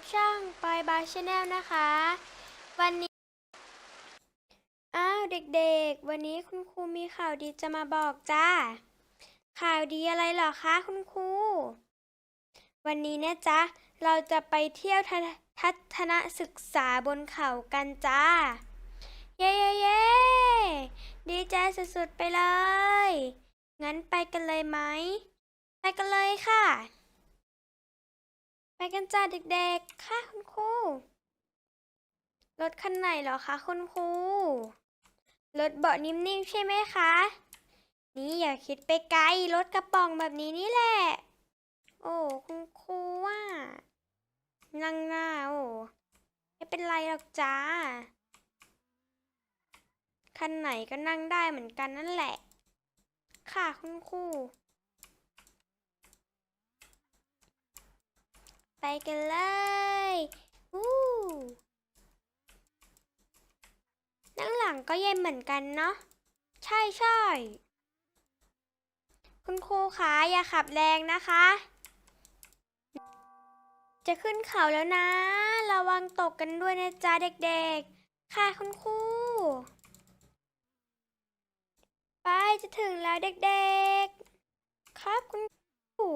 กับช่องปอยบาร์ชาแนลนะคะ วันนี้ อ้าวเด็กๆ วันนี้คุณครูมีข่าวดีจะมาบอกจ้า ข่าวดีอะไรหรอคะคุณครู วันนี้นะจ๊ะ เราจะไปเที่ยวททัศนศึกษาบนเขากันจ้า เย้เย้เย้ดีใจสุดๆไปเลย งั้นไปกันเลยไหม ไปกันเลยค่ะ ไปกันจ้าเด็กๆ ค่ะคุณครู รถคันไหนเหรอคะคุณครู รถเบาะนิ่มๆใช่ไหมคะ นี่อย่าคิดไปไกล รถกระป๋องแบบนี้นี่แหละ โอ้คุณครูว่า นั่งหน้าโอ้ไม่เป็นไรหรอกจ้า คันไหนก็นั่งได้เหมือนกันนั่นแหละ ค่ะคุณครู ไปกันเลยวู้นั่งหลังก็เย็นเหมือนกันเนาะ ใช่ใช่คุณครูคะอย่าขับแรงนะคะ จะขึ้นเขาแล้วนะ ระวังตกกันด้วยนะจ๊ะเด็กๆ ค่ะคุณครูไปจะถึงแล้วเด็กๆ ครับคุณครู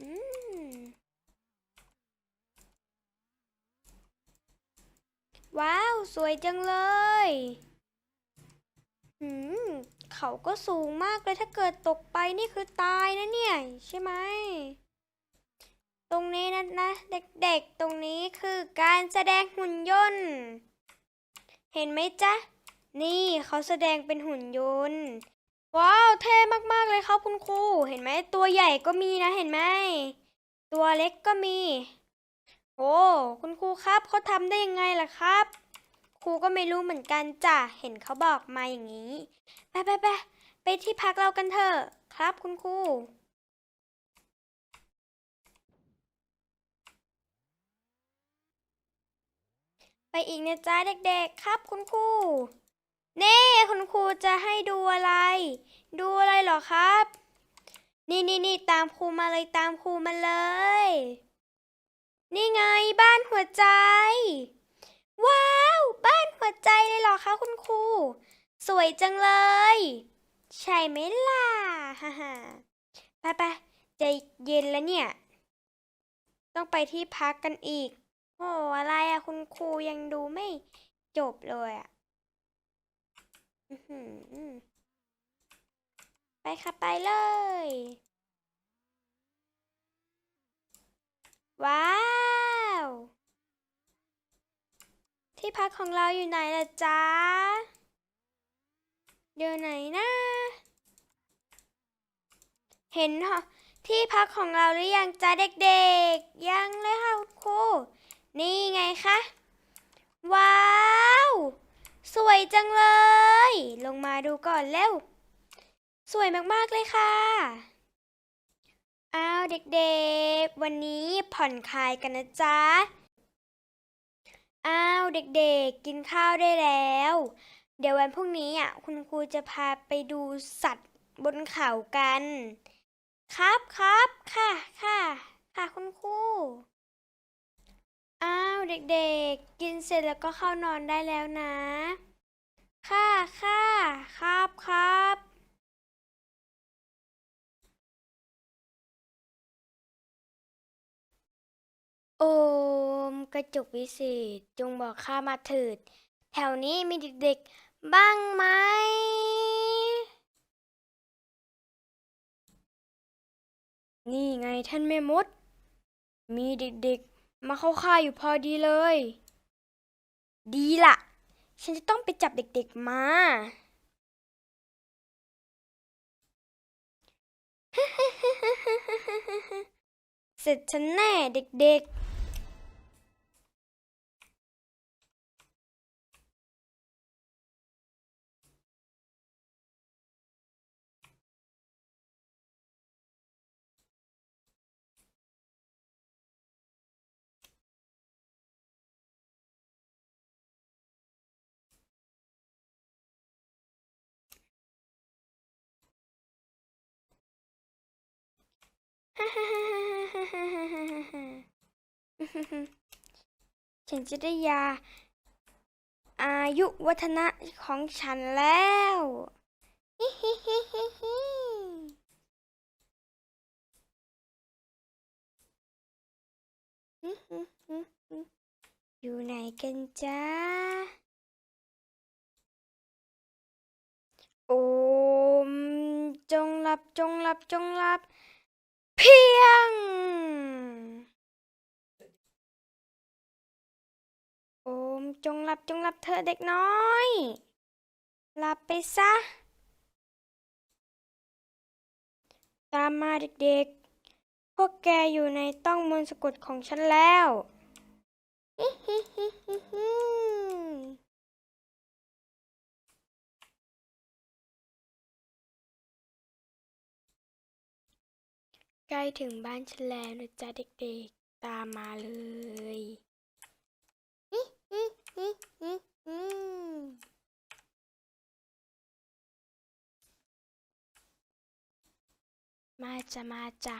อืม ว้าว สวยจังเลยหืมเขาก็สูงมากเลยถ้าเกิดตกไปนี่คือตายนะเนี่ย ใช่ไหม ตรงนี้นะนะ เด็กๆ ตรงนี้คือการแสดงหุ่นยนต์ เห็นไหมจ๊ะ นี่เขาแสดงเป็นหุ่นยนต์ ว้าว เท่มากๆเลยครับคุณครู เห็นไหมตัวใหญ่ก็มีนะเห็นไหม ตัวเล็กก็มี โอ้คุณครูครับเขาทำได้ยังไงล่ะครับ ครูก็ไม่รู้เหมือนกันจ้ะเห็นเขาบอกมาอย่างนี้ไปไปไปไปที่พักเรากันเถอะครับคุณครูไปอีกนะจ๊ะเด็ก ๆ ครับคุณครูเน่คุณครูจะให้ดูอะไร ดูอะไรหรอครับ นี่นี่นี่ตามครูมาเลยตามครูมาเลย นี่ไงบ้านหัวใจ ว้าว บ้านหัวใจเลยเหรอคะคุณครู สวยจังเลย ใช่ไหมล่ะฮ่าฮ่าไปไปใจเย็นแล้วเนี่ย ต้องไปที่พักกันอีกโอ้อะไรอะคุณครูยังดูไม่จบเลยอะไปค่ะไปเลย ว้าว ที่พักของเราอยู่ไหนล่ะจ๊ะอยู่ไหนนะเห็นเหรอที่พักของเราหรือยังจ๊ะเด็กๆ ยังเลยค่ะคุณครูนี่ไงคะว้าว สวยจังเลย ลงมาดูก่อนเร็ว สวยมากๆเลยค่ะ อ้าวเด็กๆ วันนี้ผ่อนคลายกันนะจ๊ะ อ้าวเด็กๆ กินข้าวได้แล้ว เดี๋ยววันพรุ่งนี้อะคุณครูจะพาไปดูสัตว์บนเขากัน ครับครับค่ะค่ะค่ะคุณครูอ้าวเด็กๆ กินเสร็จแล้วก็เข้านอนได้แล้วนะ ค่ะ มกระจกวิเศษจงบอกข้ามาเถิด แถวนี้มีเด็กๆ บ้างไหม นี่ไงท่านแม่มด มีเด็กๆ มาเข้าค่ายอยู่พอดีเลย ดีล่ะ ฉันจะต้องไปจับเด็กๆมาเสร็จฉันแน่เด็กๆ ฉันจะได้ยา อายุวัฒนะของฉันแล้วอยู่ไหนกันจ้า โอม จงหลับจงหลับจงหลับ เพียง โอมจงหลับจงหลับเธอเด็กน้อย หลับไปซะ ตามมาเด็กๆ พวกแกอยู่ในต้องมนสะกดของฉันแล้วฮิฮิฮิฮิ ใกล้ถึงบ้านฉันแล้วนะจ๊ะเด็กๆ ตามมาเลยมาจ้ะมาจ้ะ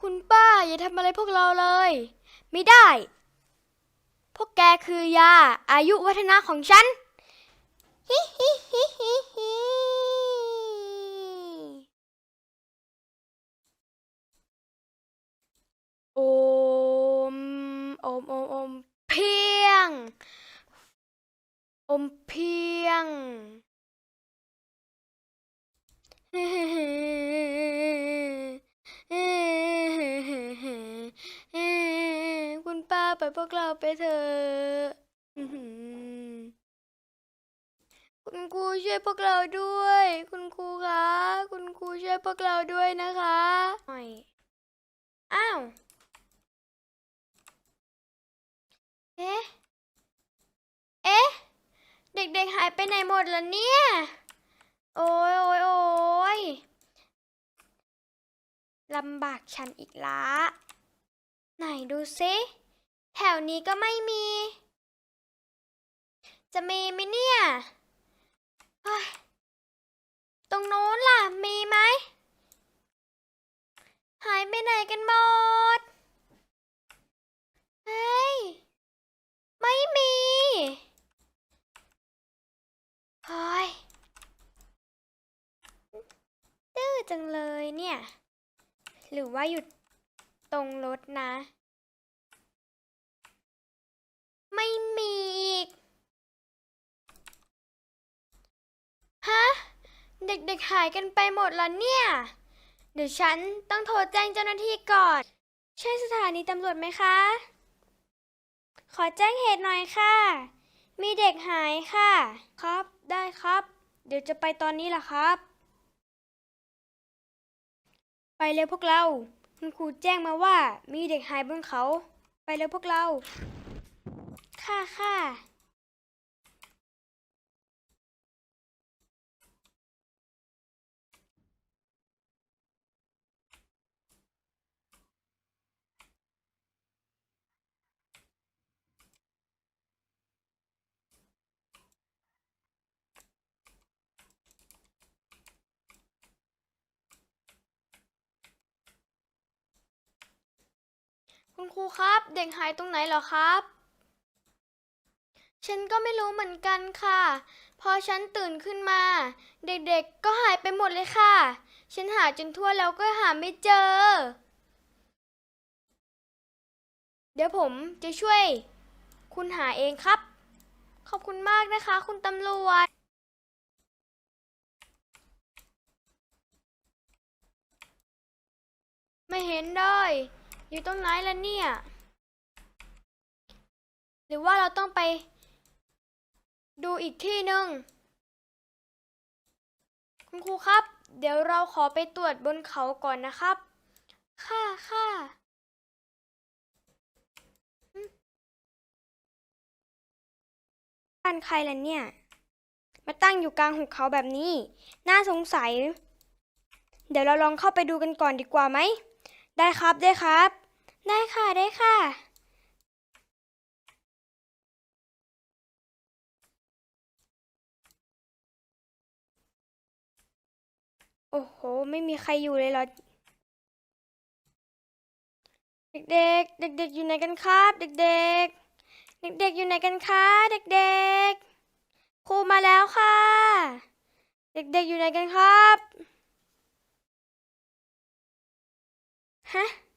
คุณป้าอย่าทำอะไรพวกเราเลย ไม่ได้ พวกแกคือยาอายุวัฒนะของฉัน ฮิฮิฮิฮิฮิโอมโอมโอมโอมเพียงอมเพียงคุณป้าไปพวกเราไปเถอะ คุณครูช่วยพวกเราด้วย คุณครูคะ คุณครูช่วยพวกเราด้วยนะคะหน่อยอ้าว เอ๊ะ เอ๊ะ เด็กๆหายไปไหนหมดล่ะเนี่ย โอ้ยโอ้ยโอ้ยลำบากฉันอีกละ ไหนดูซิแถวนี้ก็ไม่มี จะมีไหมเนี่ยเฮ้ย ตรงโน้นล่ะ มีไหม หายไปไหนกันหมด เฮ้ย ไม่มีเฮ้ยดื้อจังเลยเนี่ย หรือว่าอยู่ตรงรถนะ ไม่มีอีก ฮะ เด็กๆหายกันไปหมดแล้วเนี่ย เดี๋ยวฉันต้องโทรแจ้งเจ้าหน้าที่ก่อน ใช่สถานีตำรวจไหมคะ ขอแจ้งเหตุหน่อยค่ะ มีเด็กหายค่ะ ครับ ได้ครับ เดี๋ยวจะไปตอนนี้ล่ะครับ ไปเร็วพวกเรา คุณครูแจ้งมาว่า มีเด็กหายบนเขา ไปเร็วพวกเรา ค่ะค่ะ คุณครูครับ เด็กหายตรงไหนเหรอครับ ฉันก็ไม่รู้เหมือนกันค่ะ พอฉันตื่นขึ้นมา เด็กๆก็หายไปหมดเลยค่ะ ฉันหาจนทั่วแล้วก็หาไม่เจอ เดี๋ยวผมจะช่วย คุณหาเองครับ ขอบคุณมากนะคะ คุณตำรวจไม่เห็นเลย อยู่ตรงไหนล่ะเนี่ย หรือว่าเราต้องไป ดูอีกที่หนึ่งคุณครูครับ เดี๋ยวเราขอไปตรวจบนเขาก่อนนะครับ ค่ะค่ะบ้านใครล่ะเนี่ย มาตั้งอยู่กลางหุบเขาแบบนี้ น่าสงสัย เดี๋ยวเราลองเข้าไปดูกันก่อนดีกว่าไหม ได้ครับได้ครับ ได้ค่ะได้ค่ะ โอ้โห ไม่มีใครอยู่เลยเหรอ เด็กๆ เด็กๆ อยู่ไหนกันครับ เด็กๆ เด็กๆ อยู่ไหนกันคะ เด็กๆ ครูมาแล้วค่ะ เด็กๆ อยู่ไหนกันครับ ฮะ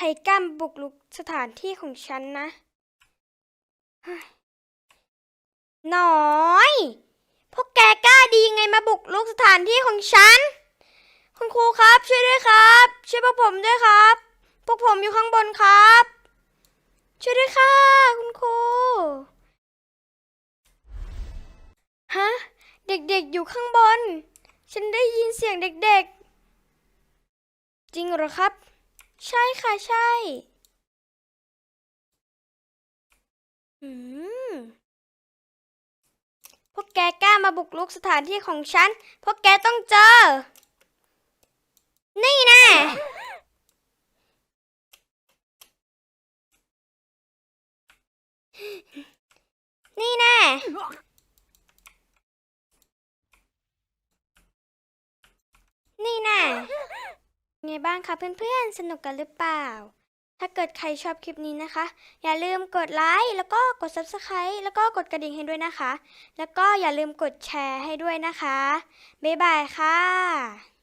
ครกล้ามบุกรุกสถานที่ของฉันนะหน้อย พวกแกกล้าดีไงมาบุกรุกสถานที่ของฉัน คุณครูครับ ช่วยด้วยครับ ช่วยพวกผมด้วยครับ พวกผมอยู่ข้างบนครับ ช่วยด้วยค่ะ คุณครู ฮะ เด็กๆอยู่ข้างบน ฉันได้ยินเสียงเด็กๆ จริงเหรอครับ ใช่ค่ะใช่ อืม พวกแกกล้ามาบุกรุกสถานที่ของฉัน พวกแกต้องเจอ นี่แน่นี่แน่ ไงบ้างคะเพื่อนๆ สนุกกันหรือเปล่า ถ้าเกิดใครชอบคลิปนี้นะคะ อย่าลืมกดไลค์แล้วก็กด Subscribe แล้วก็กดกระดิ่งให้ด้วยนะคะ แล้วก็อย่าลืมกดแชร์ให้ด้วยนะคะ บ๊ายบายค่ะ